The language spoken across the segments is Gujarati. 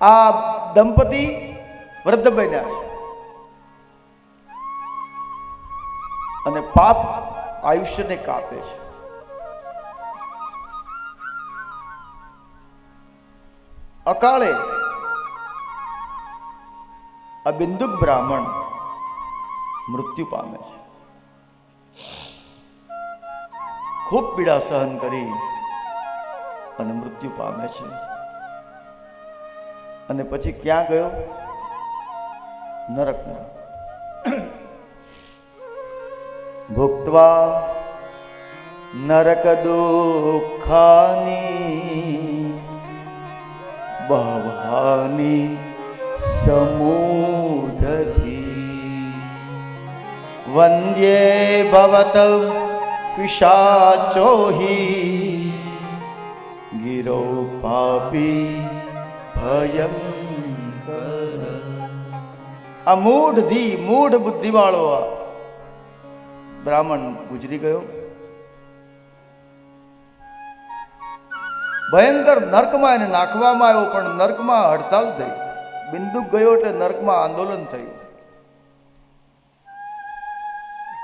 આ દંપતી વૃદ્ધ બન્યા. અને પાપ આયુષ્યને કાપે છે. અકાળે આ બિંદુક બ્રાહ્મણ મૃત્યુ પામે છે. ખૂબ પીડા સહન કરી અને મૃત્યુ પામે છે. અને પછી ક્યાં ગયો? નરકમાં. ભુક્ત્વા નરક દુઃખાની ભવાની સમૂધી વંદ્યે ભવત પિશાચોહી, ગિરો પાપી ભયંકર. આ મૂઢ ધી, મૂઢ બુદ્ધિવાળો આ બ્રાહ્મણ ગુજરી ગયો. ભયંકર નર્કમાં એને નાખવામાં આવ્યો, પણ નર્કમાં હડતાલ થઈ. બિંદુક ગયો એટલે નર્કમાં આંદોલન થયું.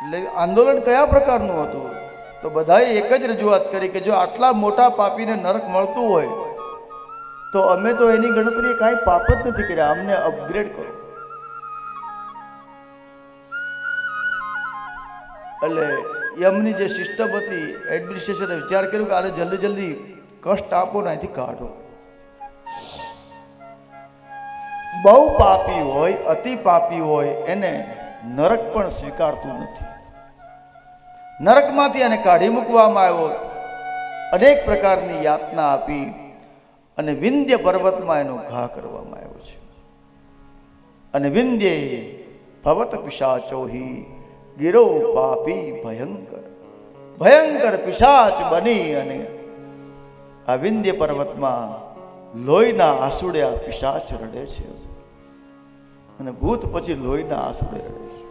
એટલે આંદોલન કયા પ્રકારનું હતું? તો બધાએ એક જ રજૂઆત કરી કે જો આટલા મોટા પાપીને નરક મળતું હોય તો અમે તો એની ગણતરી કાંઈ પાપ જ નથી કર્યા. અમને અપગ્રેડ કરો. એટલે યમની જે સિસ્ટમ હતી એડમિનિસ્ટ્રેશને વિચાર કર્યો કે આને જલ્દી જલ્દી કષ્ટ આપો ને અહીંથી કાઢો. બહુ પાપી હોય, અતિ પાપી હોય, એને નરક પણ સ્વીકારતું નથી. નરકમાંથી એને કાઢી મૂકવામાં આવ્યો. અનેક પ્રકારની યાતના આપી. અને વિંધ્ય પર્વતમાં એનો ઘા કરવામાં આવ્યો છે. અને વિંધ્ય ભવત પિશાચોહી ગિરો પાપી ભયંકર. ભયંકર પિશાચ બની અને આ વિંધ્ય પર્વતમાં લોહીના આસુડે આ પિશાચ રડે છે. અને ભૂત પછી લોહીના આસુડે રડે છે.